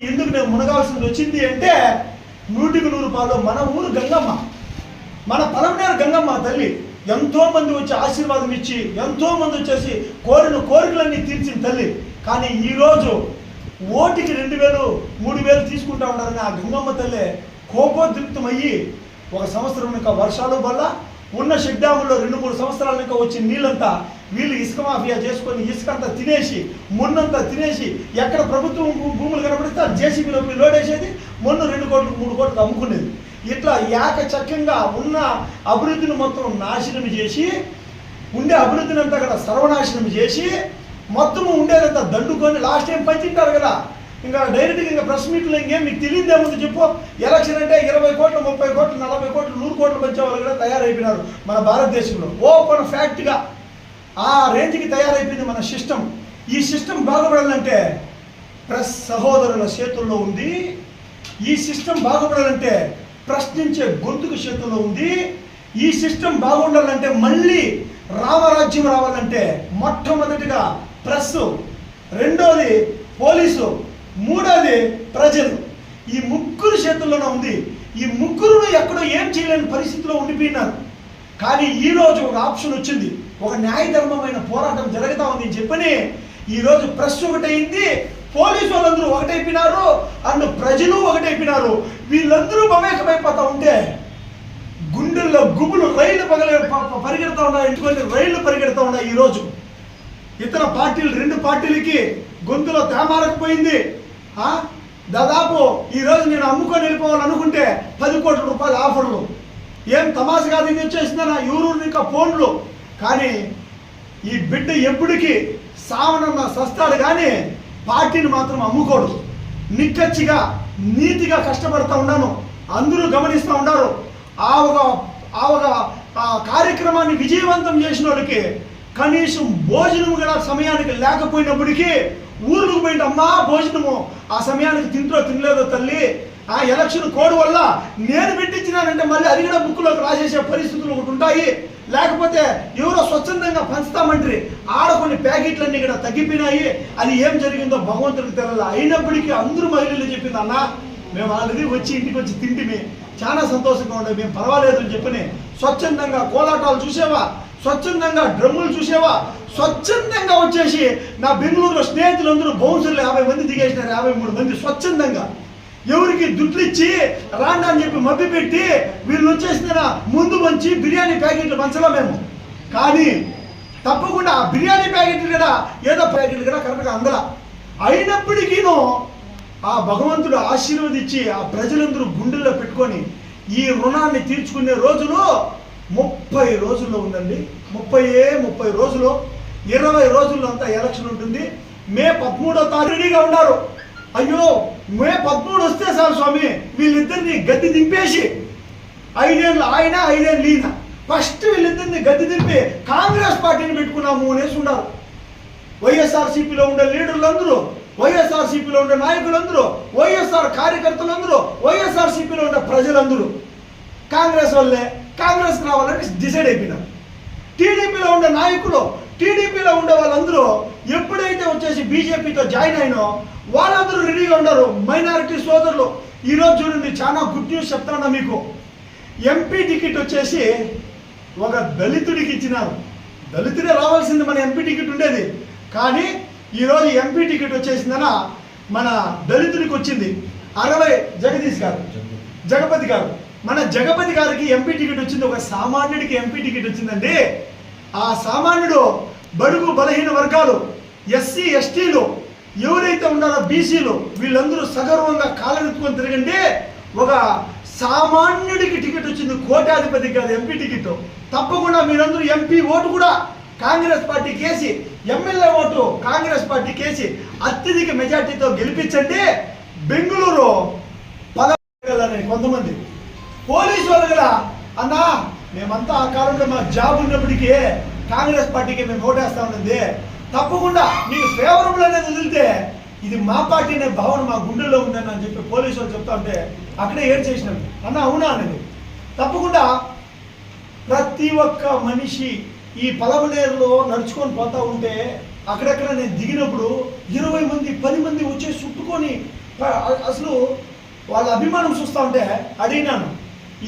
ఎందుకు నేను మునగాల్సింది వచ్చింది అంటే నూటికి నూరు పాలు. మన ఊరు గంగమ్మ. మన పలమనేరు గంగమ్మ తల్లి ఎంతో మంది వచ్చి ఆశీర్వాదం ఇచ్చి ఎంతో మంది వచ్చేసి కోరిన కోరికలన్నీ తీర్చిన తల్లి. కానీ ఈ రోజు ఓటికి రెండు వేలు మూడు వేలు తీసుకుంటా ఉన్నారని ఆ గంగమ్మ తల్లి కోపోద్రిక్తమయ్యి ఒక సంవత్సరం ఇంకా వర్షాలు వల్ల ఉన్న షెడ్డాముల్లో రెండు మూడు సంవత్సరాల నుంచి వచ్చిన నీళ్ళంతా వీళ్ళు ఇసుక మాఫియా చేసుకొని ఇసుక అంతా తినేసి మొన్నంతా తినేసి ఎక్కడ ప్రభుత్వం భూములు కనబడితే జేసీబీలో లోడ్ వేసేది మొన్న రెండు కోట్లు మూడు కోట్లు అమ్ముకునేది. ఇట్లా ఏకచక్యంగా ఉన్న అభివృద్ధిని మొత్తం నాశనం చేసి ఉండే అభివృద్ధిని అంతా కూడా సర్వనాశనం చేసి మొత్తము ఉండేదంతా దండుకొని లాస్ట్ టైం పంచింటారు కదా. ఇంకా డైరెక్ట్గా ఇంకా ప్రెస్ మీట్లో ఇంకేం మీకు తెలియదేముంది చెప్పు. ఎలక్షన్ అంటే ఇరవై కోట్లు ముప్పై కోట్లు నలభై కోట్లు నూరు కోట్లు వచ్చే వాళ్ళు కూడా తయారైపోయినారు మన భారతదేశంలో. ఓపెన్ ఫ్యాక్ట్గా ఆ రేంజ్కి తయారైపోయింది మన సిస్టమ్ ఈ సిస్టమ్ బాగుపడాలంటే ప్రెస్ సహోదరుల చేతుల్లో ఉంది. ఈ సిస్టమ్ బాగుపడాలంటే ప్రశ్నించే గొంతుకు చేతుల్లో ఉంది. ఈ సిస్టమ్ బాగుండాలంటే మళ్ళీ రామరాజ్యం రావాలంటే మొట్టమొదటిగా ప్రెస్ రెండోది పోలీసు. మూడోది ప్రజలు. ఈ ముగ్గురు చేతుల్లోనే ఉంది. ఈ ముగ్గురును ఎక్కడో ఏం చేయలేని పరిస్థితిలో ఉండిపోయినారు. కానీ ఈ రోజు ఒక ఆప్షన్ వచ్చింది. ఒక న్యాయధర్మమైన పోరాటం జరుగుతా ఉంది అని చెప్పని ఈరోజు ప్రెస్ ఒకటైంది. పోలీసు వాళ్ళందరూ ఒకటైపోయినారు. అండ్ ప్రజలు ఒకటైపోయినారు. వీళ్ళందరూ మమేకమైపోతా ఉంటే గుండెల్లో గుబులు రైళ్ళు పగల పరిగెడతా ఉన్నాయి. ఇంటికొని రైళ్ళు పరిగెడతా ఉన్నాయి ఈరోజు ఇతర పార్టీలు రెండు పార్టీలకి గొంతులో తేమారకపోయింది. దాదాపు ఈరోజు నేను అమ్ముకొని వెళ్ళిపోవాలనుకుంటే పది కోట్ల రూపాయల ఆఫర్లు. ఏం తమాష కాదు ఇది వచ్చేసిందన్న ఎవరు ఇంకా ఫోన్లు. కానీ ఈ బిడ్డ ఎప్పటికీ సావనన్న సస్తాడు కానీ పార్టీని మాత్రం అమ్ముకోడు. నిక్కచ్చిగా నీతిగా కష్టపడతా ఉన్నాను. అందరూ గమనిస్తూ ఉన్నారు. ఆ ఒక ఆ ఒక ఆ కార్యక్రమాన్ని విజయవంతం చేసిన వాళ్ళకి కనీసం భోజనం కూడా సమయానికి లేకపోయినప్పటికీ ఊరుకు పోయింది అమ్మా భోజనము. ఆ సమయానికి తింటో తినలేదో తల్లి. ఆ ఎలక్షన్ కోడ్ వల్ల నేను పెట్టించినానంటే మళ్ళీ అది కూడా బుక్లోకి రాసేసే పరిస్థితులు ఒకటి ఉంటాయి. లేకపోతే ఎవరో స్వచ్ఛందంగా పంచుతామంటారు ఆడ కొన్ని ప్యాకెట్లన్నీ కూడా తగ్గిపోయినాయి. అది ఏం జరిగిందో భగవంతుడికి తెలల. అయినప్పటికీ అందరూ మహిళలు చెప్పింది అన్న మేము ఆల్రెడీ వచ్చి ఇంటికి వచ్చి తింటిమి. చాలా సంతోషంగా ఉండే మేము పర్వాలేదు అని చెప్పని స్వచ్ఛందంగా కోలాటాలు చూసేవా? స్వచ్ఛందంగా డ్రమ్ములు చూసేవా? స్వచ్ఛందంగా వచ్చేసి నా బెంగళూరులో స్నేహితులందరూ బౌన్సర్లు యాభై మంది దిగేసినారు యాభై మూడు మంది స్వచ్ఛందంగా. ఎవరికి దుడ్లు ఇచ్చి రాండి అని చెప్పి మబ్బి పెట్టి వీళ్ళు వచ్చేసిన ముందు మంచి బిర్యానీ ప్యాకెట్లు పంచలా మేము. కానీ తప్పకుండా ఆ బిర్యానీ ప్యాకెట్లు కూడా ఏదో ప్యాకెట్లు కూడా కరెక్ట్గా అందలా. అయినప్పటికీను ఆ భగవంతుడు ఆశీర్వదించి ఆ ప్రజలందరూ గుండెల్లో పెట్టుకొని ఈ రుణాన్ని తీర్చుకునే రోజులు ముప్పై రోజుల్లో ఉందండి. ముప్పై ఏ ముప్పై రోజులు ఇరవై రోజుల్లో అంతా ఎలక్షన్ ఉంటుంది. మే పదమూడో తారీఖు రెడీగా ఉన్నారు. అయ్యో మే పదమూడు వస్తే సార్ స్వామి. వీళ్ళిద్దరిని గద్దె దింపేసి ఐదేళ్ళు ఆయన ఐదేళ్ళు ఈయన. ఫస్ట్ వీళ్ళిద్దరిని గద్దె దింపి కాంగ్రెస్ పార్టీని పెట్టుకున్నాము అనేసి ఉన్నారు. వైఎస్ఆర్సీపీలో ఉండే లీడర్లందరూ వైఎస్ఆర్సీపీలో ఉండే నాయకులందరూ వైఎస్ఆర్ కార్యకర్తలందరూ వైఎస్ఆర్సీపీలో ఉండే ప్రజలందరూ కాంగ్రెస్ వల్లే కాంగ్రెస్ రావాలని డిసైడ్ అయిపోయినారు. టీడీపీలో ఉండే నాయకులు టీడీపీలో ఉండే వాళ్ళందరూ ఎప్పుడైతే వచ్చేసి బీజేపీతో జాయిన్ అయినో వాళ్ళందరూ రెడీగా ఉన్నారు మైనారిటీ సోదరులు. ఈరోజు చూడండి చాలా గుడ్ న్యూస్ చెప్తాను మీకు. ఎంపీ టికెట్ వచ్చేసి ఒక దళితుడికి ఇచ్చినారు. దళితుడే రావాల్సింది మన ఎంపీ టికెట్ ఉండేది. కానీ ఈరోజు ఎంపీ టికెట్ వచ్చేసిందన మన దళితుడికి వచ్చింది అరవై జగదీష్ గారు జగపతి గారు. మన జగపతి గారికి ఎంపీ టికెట్ వచ్చింది ఒక సామాన్యుడికి ఎంపీ టికెట్ వచ్చిందండి. ఆ సామాన్యుడు బడుగు బలహీన వర్గాలు ఎస్సీ ఎస్టీలు ఎవరైతే ఉన్నారో బీసీలు వీళ్ళందరూ సగర్వంగా కాలనెత్తుకొని తిరగండి. ఒక సామాన్యుడికి టికెట్ వచ్చింది కోటాధిపతికి కాదు ఎంపీ టికెట్ తప్పకుండా మీరందరూ ఎంపీ ఓటు కూడా కాంగ్రెస్ పార్టీ కేసి ఎమ్మెల్యే ఓటు కాంగ్రెస్ పార్టీ కేసి అత్యధిక మెజార్టీతో గెలిపించండి. బెంగళూరు పదవి కొంతమంది. పోలీసు వాళ్ళు కూడా అన్నా మేమంతా ఆ కాలంలో మా జాబ్ ఉన్నప్పటికీ కాంగ్రెస్ పార్టీకి మేము ఓటేస్తా ఉన్నది. తప్పకుండా మీకు ఫేవరబుల్ అనేది వదిలితే ఇది మా పార్టీ అనే భావన మా గుండెల్లో ఉందని అని చెప్పి పోలీసు వాళ్ళు చెప్తా ఉంటే అక్కడే ఏం చేసినారు అన్న అవునా? అనేది. తప్పకుండా ప్రతి ఒక్క మనిషి ఈ పలమనేరులో నడుచుకొని పోతా ఉంటే అక్కడక్కడ నేను దిగినప్పుడు ఇరవై మంది పది మంది వచ్చి చుట్టుకొని అసలు వాళ్ళ అభిమానం చూస్తా ఉంటే అడిగినాను.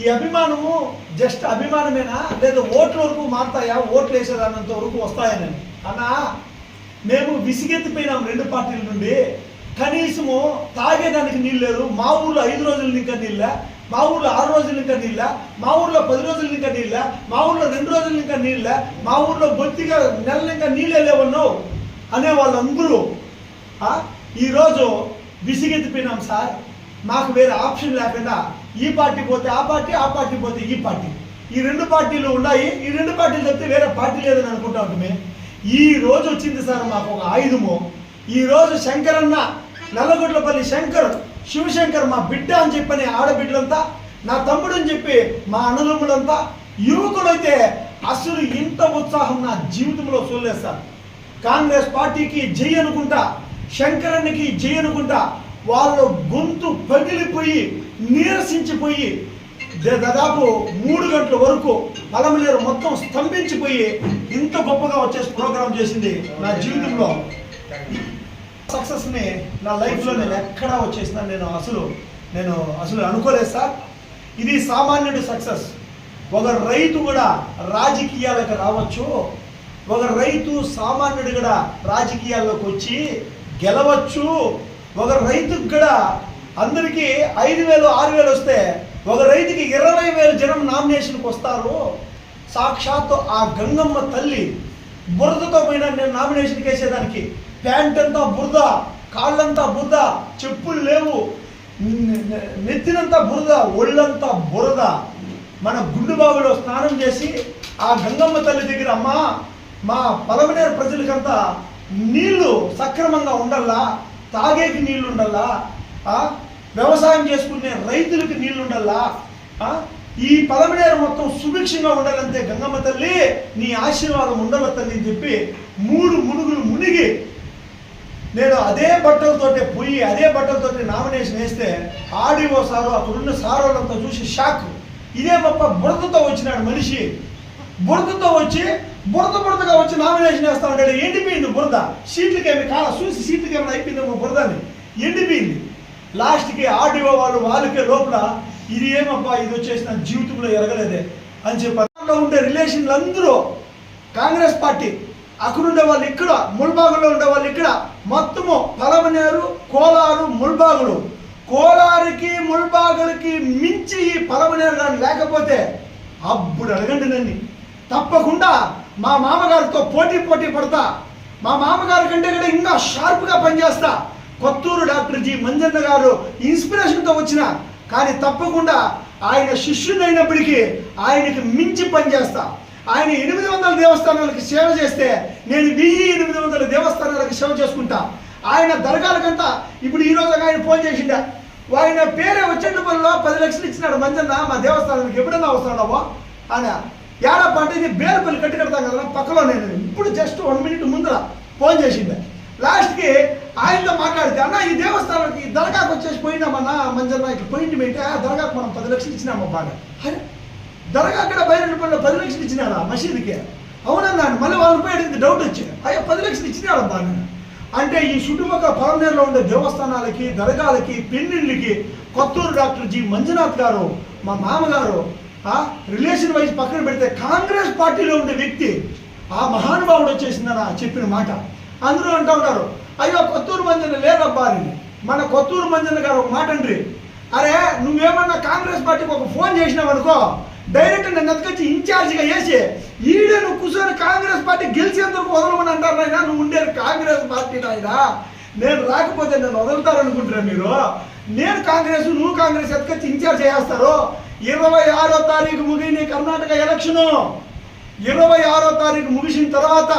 ఈ అభిమానము జస్ట్ అభిమానమేనా? లేదా ఓట్ల వరకు మారుతాయా? ఓట్లు వేసేదానంత వరకు వస్తాయని అన్నా మేము విసిగెత్తిపోయినాం రెండు పార్టీల నుండి. కనీసము తాగేదానికి నీళ్ళు లేదు. మా ఊళ్ళో ఐదు రోజులు ఇంకా నీళ్ళ. మా ఊర్లో ఆరు రోజులు ఇంకా నీళ్ళ మా ఊర్లో పది రోజులు ఇంకా నీళ్ళ మా ఊర్లో రెండు రోజులు ఇంకా నీళ్ళ మా ఊర్లో బొత్తిగా నెలలు ఇంకా నీళ్ళే లేవన్నావు అనే వాళ్ళందరూ ఈరోజు విసిగెత్తిపోయినాం సార్. మాకు వేరే ఆప్షన్ లేకుండా ఈ పార్టీ పోతే ఆ పార్టీ ఆ పార్టీ పోతే ఈ పార్టీ. ఈ రెండు పార్టీలు ఉన్నాయి ఈ రెండు పార్టీలు చెప్తే వేరే పార్టీ లేదని అనుకుంటా ఉంటామే ఈ రోజు వచ్చింది సార్ మాకు ఒక ఆయుధము. ఈ రోజు శంకరన్న నల్లగొడ్లపల్లి శంకర్ శివశంకర్ మా బిడ్డ అని చెప్పని ఆడబిడ్డలంతా నా తమ్ముడు అని చెప్పి మా అనులములంతా యువకుడైతే అసలు ఇంత ఉత్సాహం నా జీవితంలో చూడలేదు సార్ కాంగ్రెస్ పార్టీకి జై అనుకుంటా శంకరన్నకి జై అనుకుంటా వాళ్ళు గొంతు పగిలిపోయి నీరసించిపోయి దాదాపు మూడు గంటల వరకు పలమలేరు మొత్తం స్తంభించిపోయి ఇంత గొప్పగా వచ్చేసి ప్రోగ్రాం చేసింది నా జీవితంలో. సక్సెస్ని నా లైఫ్లో నేను ఎక్కడా వచ్చేసిన నేను అసలు నేను అసలు అనుకోలేదు సార్. ఇది సామాన్యుడు సక్సెస్ ఒక రైతు కూడా రాజకీయాలకు రావచ్చు. ఒక రైతు సామాన్యుడు కూడా రాజకీయాల్లోకి వచ్చి గెలవచ్చు. ఒక రైతుకు కూడా అందరికీ ఐదు వేలు ఆరు వేలు వస్తే ఒక రైతుకి ఇరవై వేలు జనం నామినేషన్కి వస్తారు. సాక్షాత్తు ఆ గంగమ్మ తల్లి బురదతో పోయినా నేను నామినేషన్కి వేసేదానికి ప్యాంట్ అంతా బురద కాళ్ళంతా బురద చెప్పులు లేవు. నెత్తినంతా బురద ఒళ్ళంతా బురద. మన గుండు బావిలో స్నానం చేసి ఆ గంగమ్మ తల్లి దగ్గర అమ్మా మా పలమనేరు ప్రజలకంతా నీళ్ళు సక్రమంగా ఉండల్లా తాగేకి నీళ్ళు ఉండల్లా వ్యవసాయం చేసుకునే రైతులకు నీళ్ళు ఉండల్లా ఈ పలమనేరు మొత్తం సుభిక్షంగా ఉండాలంటే గంగమ్మ తల్లి నీ ఆశీర్వాదం ఉండవద్దని తల్లి? అని చెప్పి మూడు మునుగులు మునిగి నేను అదే బట్టలతోటే పోయి అదే బట్టలతోటి నామినేషన్ వేస్తే ఆడివో సారు అక్కడున్న సారోళ్ళంతా చూసి షాక్. ఇదే గొప్ప బురదతో వచ్చినాడు మనిషి. బురదతో వచ్చి బురద బురదగా వచ్చి నామినేషన్ వేస్తా ఉంటాడు ఎండిపోయింది బురద. సీట్లకేమి కాల చూసి సీట్లకి ఏమైనా అయిపోయిందేమో బురదని. ఎండిపోయింది. లాస్ట్కి ఆడివో వాళ్ళు వాళ్ళకే లోపల ఇది ఏమప్పా ఇది వచ్చేసి నా జీవితంలో ఎరగలేదే అని చెప్పి ఉండే రిలేషన్లు అందరూ కాంగ్రెస్ పార్టీ అక్కడ ఉండే వాళ్ళు ఇక్కడ ముల్బాగులో ఉండే వాళ్ళు ఇక్కడ. మొత్తము పలమనేరు కోలారు ముల్బాగులు. కోలారుకి ముల్బాగులకి మించి ఈ పలమనేరు కానీ లేకపోతే అప్పుడు అడగండి నన్ను. తప్పకుండా మా మామగారితో పోటీ పోటీ పడతా. మా మామగారి కంటే కూడా ఇంకా షార్ప్గా పనిచేస్తా. Kotturu doctor G. మంజన్న గారు ఇన్స్పిరేషన్తో వచ్చిన కానీ తప్పకుండా ఆయన శిష్యుడైనప్పటికీ ఆయనకి మించి పనిచేస్తా ఆయన ఎనిమిది వందల దేవస్థానాలకు సేవ చేస్తే నేను వెయ్యి ఎనిమిది వందల దేవస్థానాలకు సేవ చేసుకుంటా. ఆయన దర్గాలకంతా ఇప్పుడు ఈ రోజు ఆయన ఫోన్ చేసిండ. ఆయన పేరే వచ్చేటప్పుడు పది లక్షలు ఇచ్చినాడు మంజన్న మా దేవస్థానానికి ఎప్పుడన్నా వస్తున్నాడవో ఆయన ఏడప్ప అంటే ఇది బేలపల్లి కట్టి కడతాం కదా పక్కలో నేను ఇప్పుడు జస్ట్ వన్ మినిట్ ముందర ఫోన్ చేసిండే. లాస్ట్కి ఆయనతో మాట్లాడితే అన్న ఈ దేవస్థానానికి దర్గాకు వచ్చేసి పోయినామన్నా మంజన్న ఇక్కడ పోయింది ఏంటి ఆ దర్గాకు మనం పది లక్షలు ఇచ్చినామా బాగా అరే దరగా అక్కడ బయట పది లక్షలు ఇచ్చినారా మసీదుకి? అవునన్నా మళ్ళీ వాళ్ళపై అడిగింది డౌట్ వచ్చింది అయ్యో పది లక్షలు ఇచ్చినాడు నేను. అంటే ఈ చుట్టుపక్కల పొలంనేరులో ఉండే దేవస్థానాలకి దరగాలకి పెన్నిళ్ళకి కొత్తూరు డాక్టర్ జి. మంజునాథ్ గారు మా మామగారు ఆ రిలేషన్ వైజ్ పక్కన పెడితే కాంగ్రెస్ పార్టీలో ఉండే వ్యక్తి ఆ మహానుభావుడు వచ్చేసిందని చెప్పిన మాట. అందరూ అంటూ ఉంటారు అయ్యో కొత్తూరు మంజన లేదబ్బా అని. మన కొత్తూరు మంజన గారు ఒక మాట అండ్రి అరే నువ్వేమన్నా కాంగ్రెస్ పార్టీకి ఒక ఫోన్ చేసినావు అనుకో డైరెక్ట్ నన్ను ఎత్తుకొచ్చి ఇన్ఛార్జిగా వేసి ఈడే నువ్వు కూర్చొని కాంగ్రెస్ పార్టీ గెలిచేందుకు వదలమని అంటారు నాయన. నువ్వు ఉండేది కాంగ్రెస్ పార్టీ నాయన. నేను రాకపోతే నన్ను వదులుతారనుకుంటున్నాను మీరు. నేను కాంగ్రెస్ నువ్వు కాంగ్రెస్ ఎత్తుకొచ్చి ఇన్ఛార్జ్ చేస్తారు. ఇరవై ఆరో తారీఖు ముగిన కర్ణాటక ఎలక్షను. ఇరవై ఆరో తారీఖు ముగిసిన తర్వాత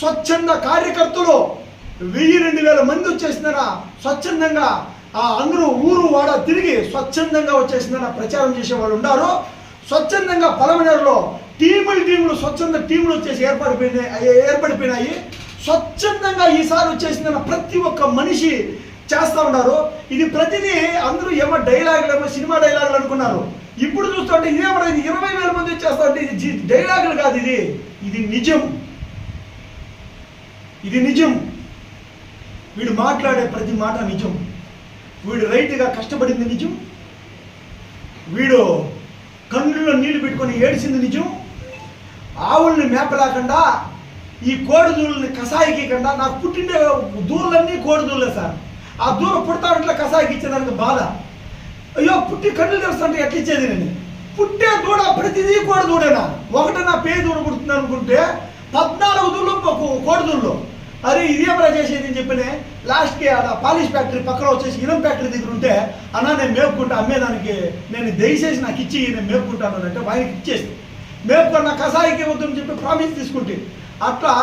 స్వచ్ఛంద కార్యకర్తలు వెయ్యి రెండు వేల మంది వచ్చేసిందనా స్వచ్ఛందంగా ఆ అందరూ ఊరు వాడ తిరిగి స్వచ్ఛందంగా వచ్చేసిందన ప్రచారం చేసే వాళ్ళు ఉన్నారు. స్వచ్ఛందంగా పలమనేరులో టీములు టీములు స్వచ్ఛంద టీములు వచ్చేసి ఏర్పడిపోయినాయి ఏర్పడిపోయినాయి. స్వచ్ఛందంగా ఈసారి వచ్చేసిందన్న ప్రతి ఒక్క మనిషి చేస్తా ఉన్నారు. ఇది ప్రతిదీ అందరూ ఏమో డైలాగులు ఏమో సినిమా డైలాగులు అనుకున్నారు. ఇప్పుడు చూస్తుంటే ఇదేమన్నా ఇది ఇరవై వేల మంది వచ్చేస్తుంటే ఇది డైలాగులు కాదు ఇది. ఇది నిజం. ఇది నిజం. వీడు మాట్లాడే ప్రతి మాట నిజం. వీడు రైట్గా కష్టపడింది నిజం. వీడు కన్నుల్లో నీళ్ళు పెట్టుకొని ఏడిచింది నిజం? ఆవుల్ని మేపలేకుండా ఈ కోడిదూళ్ళని కషాయికీయకుండా నాకు పుట్టిండే దూళ్ళన్నీ కోడిదూళ్ళే సార్. ఆ దూర పుడతా ఉంటే కషాయికి ఇచ్చేదానికి బాధ. అయ్యో పుట్టి కళ్ళు తెరుస్తుంటే ఎట్లా ఇచ్చేది నేను? పుట్టే దూడ ప్రతిదీ కోడిదూడేనా? ఒకటి నా పేరు దూడ పుడుతుంది అనుకుంటే పద్నాలుగు దూళ్ళు కోడిదూళ్ళు. అరే ఇదేమరా చేసేది అని చెప్పినే? లాస్ట్కి ఆడ పాలిష్ ఫ్యాక్టరీ పక్కన వచ్చేసి ఇనం ఫ్యాక్టరీ దగ్గర ఉంటే అన్నా నేను మేపుకుంటా అమ్మేదానికి నేను దయచేసి నాకు ఇచ్చి నేను మేపుకుంటాను అంటే ఆయనకి ఇచ్చేసి. మేపుకున్న కషాయికి వద్దని చెప్పి ప్రామిస్ తీసుకుంటే అట్లా